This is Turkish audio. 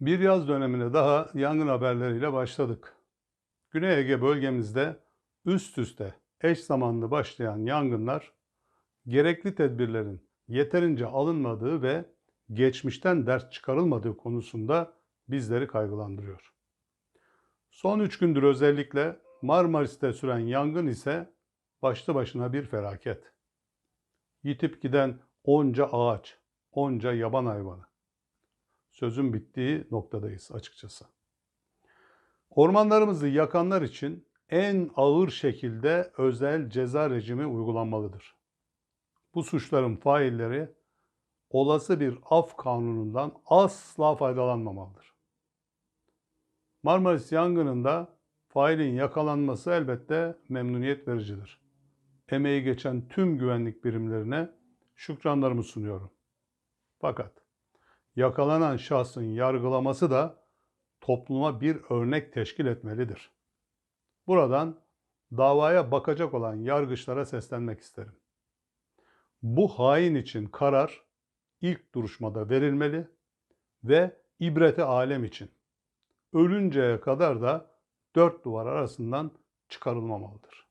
Bir yaz dönemine daha yangın haberleriyle başladık. Güney Ege bölgemizde üst üste eş zamanlı başlayan yangınlar gerekli tedbirlerin yeterince alınmadığı ve geçmişten ders çıkarılmadığı konusunda bizleri kaygılandırıyor. Son üç gündür özellikle Marmaris'te süren yangın ise başlı başına bir felaket. Yitip giden onca ağaç, onca yaban hayvanı. Sözün bittiği noktadayız açıkçası. Ormanlarımızı yakanlar için en ağır şekilde özel ceza rejimi uygulanmalıdır. Bu suçların failleri olası bir af kanunundan asla faydalanmamalıdır. Marmaris yangınında failin yakalanması elbette memnuniyet vericidir. Emeği geçen tüm güvenlik birimlerine şükranlarımı sunuyorum. Fakat yakalanan şahsın yargılaması da topluma bir örnek teşkil etmelidir. Buradan davaya bakacak olan yargıçlara seslenmek isterim. Bu hain için karar ilk duruşmada verilmeli ve ibreti alem için ölünceye kadar da dört duvar arasından çıkarılmamalıdır.